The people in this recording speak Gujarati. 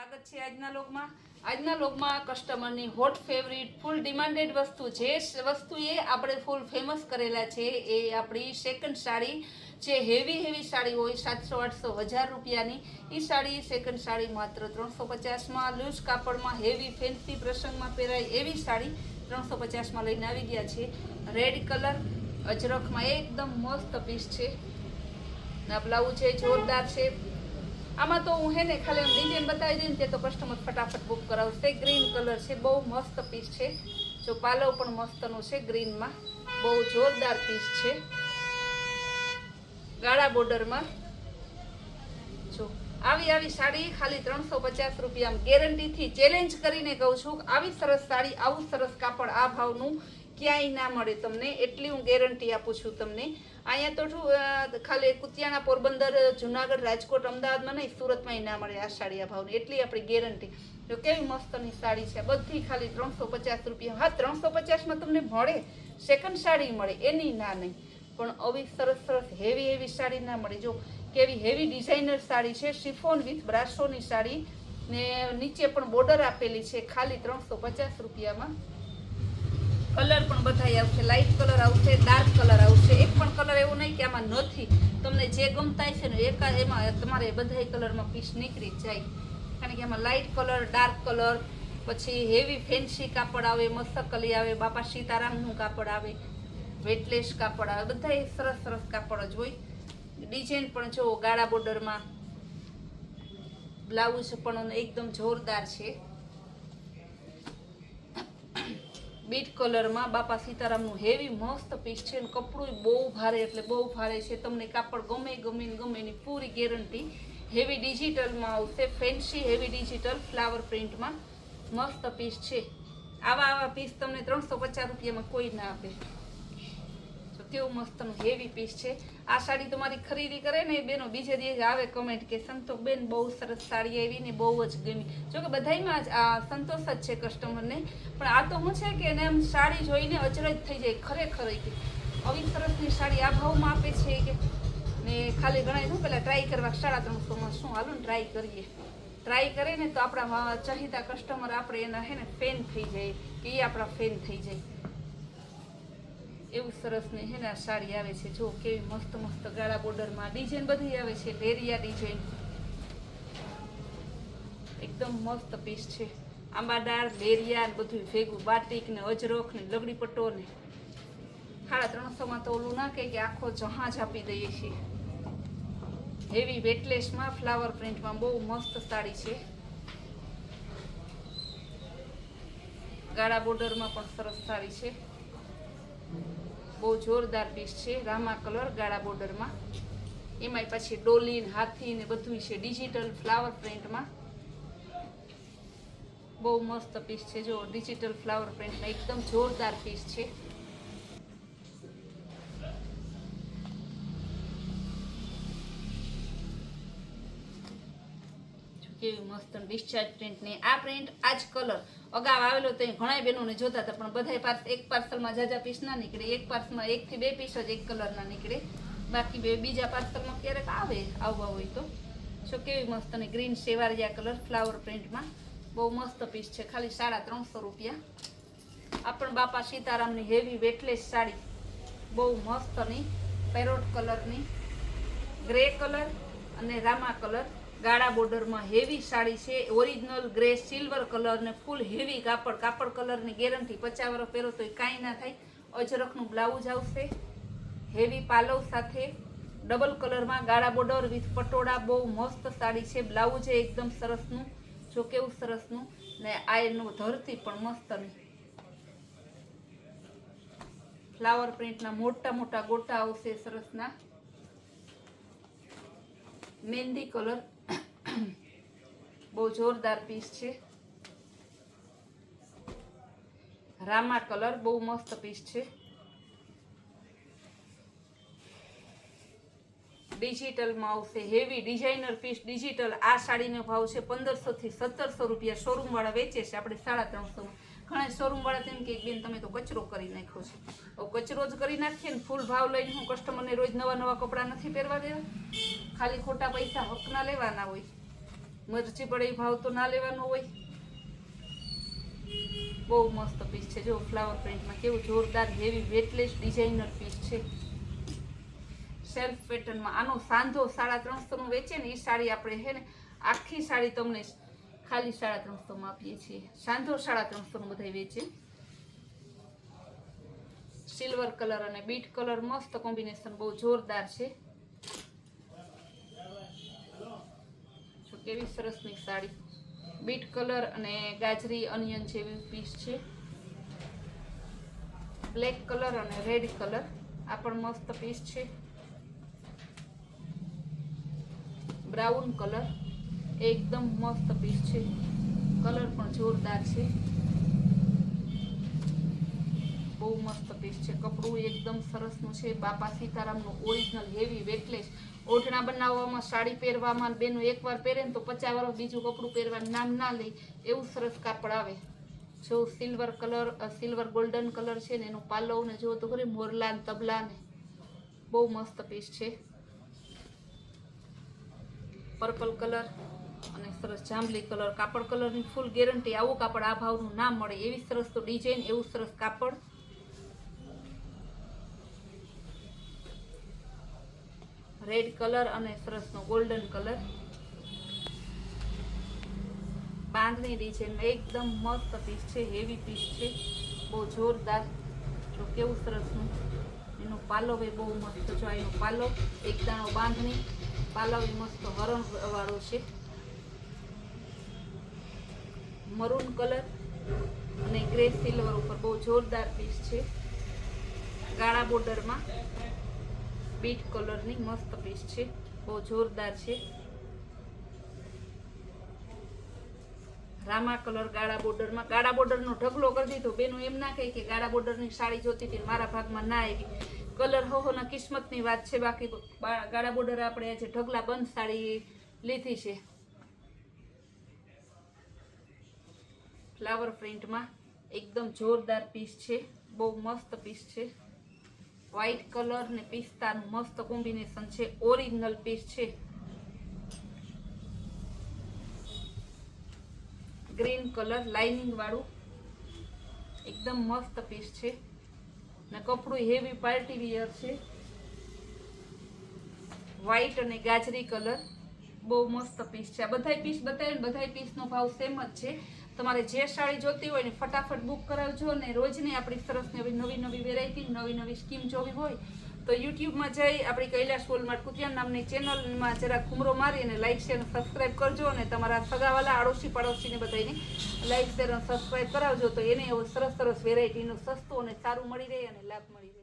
સ્વાગત છે આજના લોગમાં આજના લોગમાં કસ્ટમરની હોટ ફેવરિટ ફૂલ ડિમાન્ડેડ વસ્તુ જે વસ્તુ એ આપણે ફૂલ ફેમસ કરેલા છે એ આપણી સેકન્ડ સાડી. જે હેવી હેવી સાડી હોય, સાતસો, આઠસો, હજાર રૂપિયાની એ સાડી સેકન્ડ સાડી માત્ર ત્રણસો પચાસમાં. લૂઝ કાપડમાં હેવી ફેન્સી પ્રસંગમાં પહેરાય એવી સાડી ત્રણસો પચાસમાં લઈને આવી ગયા છે. રેડ કલર અજરખમાં એકદમ મસ્ત પીસ છે. ના બ્લાઉઝ છે, જોરદાર છે. આમાં તો હું હે ને ખાલી આમ ડિઝાઇન બતાવી દઈને તે તો કસ્ટમર ફટાફટ બુક કરાવશે. ગ્રીન કલર છે, બહુ મસ્ત પીસ છે. જો પાલવ પણ મસ્તનો છે ગ્રીનમાં બહુ જોરદાર પીસ છે. ગાળા બોર્ડરમાં જો, આવી આવી સાડી ખાલી ત્રણસો પચાસ રૂપિયા ગેરંટીથી ચેલેન્જ કરીને કહું છું આવી સરસ સાડી, આવું સરસ કાપડ આ ભાવનું ક્યાંય ના મળે. તમને એટલી હું ગેરંટી આપું છું તમને. અહીંયા તો ખાલી કુતિયાણા પોરબંદર, જુનાગઢ, રાજકોટ, અમદાવાદમાં નહીં, સુરતમાં ના મળે આ સાડી, આ ભાવની. એટલી આપણી ગેરંટી. જો કેવી મસ્તની સાડી છે, બધી ખાલી ત્રણસો પચાસ રૂપિયા. હા, ત્રણસો પચાસમાં તમને મળે સેકન્ડ સાડી મળે, એની ના નહીં. પણ આવી સરસ સરસ હેવી હેવી સાડી ના મળે. જો કેવી હેવી ડિઝાઇનર સાડી છે શિફોન વિથ બ્રાસોની સાડી ને નીચે પણ બોર્ડર આપેલી છે, ખાલી ત્રણસો પચાસ રૂપિયામાં. કલર પણ બધાય આવશે. લાઇટ કલર આવશે ડાર્ક કલર આવશે. એક પણ કલર એવો નહીં કે આમાં નથી. તમને જે ગમતા છે ને, એક એમાં તમારે બધાય કલરમાં પીસ નીકળી જાય. કારણ કે એમાં લાઇટ કલર ડાર્ક કલર, પછી હેવી ફેન્સી કાપડ આવે, મસ્તકલી આવે, બાપા સીતારામનું કાપડ આવે, વેટલેસ કાપડ આવે, બધાય સરસ સરસ કાપડ જ હોય. ડિઝાઇન પણ જો ગાળા બોર્ડરમાં બ્લાઉઝ પણ એકદમ જોરદાર છે. બીટ કલરમાં બાપા સીતારામનું હેવી મસ્ત પીસ છે અને કપડું બહુ ભારે એટલે બહુ ભારે છે. તમને કાપડ ગમે ગમે ગમે એની પૂરી ગેરંટી હેવી ડિજિટલમાં આવશે ફેન્સી હેવી ડિજિટલ ફ્લાવર પ્રિન્ટમાં મસ્ત પીસ છે. આવા આવા પીસ તમને ત્રણસો પચાસ રૂપિયામાં કોઈ ના આપે. કેવું મસ્તનું હેવી પીસ છે. આ સાડી તમારી ખરીદી કરે ને એ બેનો બીજે દિવસે આવે કમેન્ટ કે સંતોષ બેન બહુ સરસ સાડી આવી ને બહુ જ ગમી. જો કે બધાયમાં જ આ સંતોષ જ છે કસ્ટમરને પણ આ તો શું છે કે એને આમ સાડી જોઈને અચરજ થઈ જાય ખરેખર આવી સરસની સાડી આ ભાવમાં આપે છે કે. ને ખાલી ગણાય શું પેલા ટ્રાય કરવા સાડા ત્રણસોમાં શું? હાલો ને ટ્રાય કરીએ. ટ્રાય કરે ને તો આપણા ચાહિતા કસ્ટમર આપણે એના હે ને ફેન થઈ જાય કે એ આપણા ફેન થઈ જાય. એવું સરસ ને હે ને સાડી આવે છે. જો કેવી મસ્ત મસ્ત ગાળા બોર્ડરમાં ડિઝાઇન બધી આવે છે. લેરિયા ડિઝાઇન એકદમ મસ્ત પીસ છે. આંબાડાળ લેરિયા ને બધું ભેગું. બાટિક ને, અજરખ ને, લગડી પટ્ટો ને. સાડા ત્રણસોમાં તો ઓલું ના કે આખો જહાજ આપી દઈએ છીએ. હેવી વેટલેસમાં ફ્લાવર પ્રિન્ટમાં બહુ મસ્ત સાડી છે. ગાળા બોર્ડરમાં પણ સરસ સાડી છે. બહુ જોરદાર પીસ છે, રામા કલર, ગાળા બોર્ડરમાં. એમાંય પછી ડોલીન, હાથી ને બધું છે ડિજિટલ ફ્લાવર પ્રિન્ટમાં બહુ મસ્ત પીસ છે, જો ડિજિટલ ફ્લાવર પ્રિન્ટમાં એકદમ જોરદાર પીસ છે. કેવી મસ્ત ડિસ્ચાર્જ પ્રિન્ટ ને આ પ્રિન્ટ આ જ કલર અગાઉ આવેલો તો ઘણા બહેનોને જોતા હતા, પણ બધા પાર્સ એક પાર્સલમાં જાજા પીસ ના નીકળે, એક પાર્સલમાં એકથી બે પીસ જ એક કલરના નીકળે. બાકી બે, બીજા પાર્સલમાં ક્યારેક આવે, આવવા હોય તો. જો કેવી મસ્ત ને ગ્રીન સેવારિયા કલર ફ્લાવર પ્રિન્ટમાં બહુ મસ્ત પીસ છે, ખાલી સાડા ત્રણસો રૂપિયા. આ પણ બાપા સીતારામની હેવી વેટલેસ સાડી. બહુ મસ્તની પેરોટ કલરની ગ્રે કલર અને રામા કલર ગાળા બોર્ડરમાં હેવી સાડી છે ઓરિજિનલ ગ્રે સિલ્વર કલર ને ફૂલ હેવી કાપડ કાપડ કલરની ગેરંટી પચાસ વર્ષ પહેરો તો એ કાંઈ ના થાય. અજરખનું બ્લાઉઝ આવશે હેવી પાલવ સાથે ડબલ કલરમાં ગાળા બોર્ડર વિથ પટોળા, બહુ મસ્ત સાડી છે બ્લાઉઝ છે એકદમ સરસનું, જો કેવું સરસનું, ને આ એનું ધરતી પણ મસ્તની ફ્લાવર પ્રિન્ટના મોટા મોટા ગોટા આવશે સરસના. મહેંદી કલર બહુ જોરદાર પીસ છે. રામા કલર બહુ મસ્ત પીસ છે. ડિજિટલમાં આવશે. હેવી ડિઝાઇનર પીસ ડિજિટલ આ સાડીનો ભાવ છે પંદરસો થી સત્તરસો રૂપિયા. શોરૂમવાળા વેચે છે. આપણે સાડા ત્રણસોમાં ઘણા શોરૂમવાળા તેમ કે બેન તમે તો કચરો કરી નાખ્યો છે. કચરો જ કરી નાખીએ ને ફૂલ ભાવ લઈને હું કસ્ટમરને રોજ નવા નવા કપડાં નથી પહેરવા દેવા. ખાલી ખોટા પૈસા હકના લેવાના હોય. મરચી પડે એ ભાવ તો ના લેવાનો હોય. બહુ મસ્ત પીસ છે. જો ફ્લાવર પ્રિન્ટમાં કેવું જોરદાર હેવી વેટલેસ ડિઝાઇનર પીસ છે. સેલ્ફ પેટર્નમાં આનો સાંધો સાડા ત્રણસોનું વેચે ને, એ સાડી આપણે હે ને, આખી સાડી તમને ખાલી સાડા ત્રણસોમાં આપીએ છીએ. સાંધો સાડા ત્રણસોનું બધા વેચે. સિલ્વર કલર અને બીટ કલર મસ્ત કોમ્બિનેશન બહુ જોરદાર છે જો કેવી સરસની સાડી. બીટ કલર અને ગાજરી, અનિયન જેવી પીસ છે. બ્લેક કલર અને રેડ કલર. આ પણ મસ્ત પીસ છે. Brown colour. એકદમ મસ્ત પીસ છે. કલર પણ જોરદાર છે. બહુ મસ્ત પીસ છે. કપડું એકદમ સરસનું છે. બાપા સીતારામનું ઓરિજિનલ હેવી વેટલેસ ઓઢણા બનાવવામાં સાડી પહેરવામાં બેનું એકવાર પહેરે ને તો પચાસ વર્ષ બીજું કપડું પહેરવાનું નામ ના લે. એવું સરસ કાપડ આવે. જો silver colour silver golden colour છે ને એનું પાલવ ને જો તો ખરી મોરલા ને તબલા ને. બહુ મસ્ત પીસ છે. પર્પલ કલર અને સરસ જાંબલી કલર કાપડ કલરની ફૂલ ગેરંટી આવું કાપડ આ ભાવનું ના મળે. એવી સરસ તો ડિઝાઇન એવું સરસ કાપડ. રેડ કલર અને સરસનો ગોલ્ડન કલર. બાંધણી ડિઝાઇન એકદમ મસ્ત પીસ છે હેવી પીસ છે. બહુ જોરદાર. જો કેવું સરસનું એનો પાલવ એ બહુ મસ્ત જો એનો પાલો. એકદાણો બાંધણી. પાલવ મસ્ત હરણ વાળો છે. મરૂન કલર અને ગ્રે સિલ્વર ઉપર બહુ જોરદાર પીસ છે. ગાળા બોર્ડરમાં બીટ કલરની મસ્ત પીસ છે. બહુ જોરદાર છે. રામા કલર ગાળા બોર્ડરમાં, ગાળા બોર્ડરનો ઢગલો કરી દીધો. બેનું એમ ના કહે કે ગાળા બોર્ડરની સાડી જોતી હતી મારા ભાગમાં ના આવી. કલર હોહોના કિસ્મતની વાત છે. બાકી ગાળા બોર્ડર આપણે આજે ઢગલા બંધ સાડી લીધી છે. ફ્લાવર પ્રિન્ટમાં એકદમ જોરદાર પીસ છે. બહુ મસ્ત પીસ છે. વ્હાઈટ કલર ને પિસ્તાનું મસ્ત કોમ્બિનેશન છે ઓરિજિનલ પીસ છે. ગ્રીન કલર લાઇનિંગ વાળું. એકદમ મસ્ત પીસ છે. ને કપડું હેવી પાર્ટી વિયર છે. વ્હાઈટ અને ગાજરી કલર બહુ મસ્ત પીસ છે. આ બધાય પીસ બતાવ્યું બધા પીસનો ભાવ સેમ જ છે. તમારે જે સાડી જોતી હોય ને ફટાફટ બુક કરાવજો ને રોજની આપણી સરસ નવી નવી નવી વેરાયટી નવી નવી સ્કીમ જોવી હોય તો યુટ્યુબમાં જઈ આપણી કૈલાશ વોલમાર્ટ કુતિયાન નામની ચેનલમાં જરા ઘૂમરો મારી અને લાઇક શેર સબસ્ક્રાઇબ કરજો અને તમારા સગાવાલા, આડોશી પડોશીને બધાને લાઇક શેર અને સબસ્ક્રાઇબ કરાવજો તો એને એવો સરસ સરસ વેરાયટીનું સસ્તું અને સારું મળી રહે અને લાભ મળી રહે.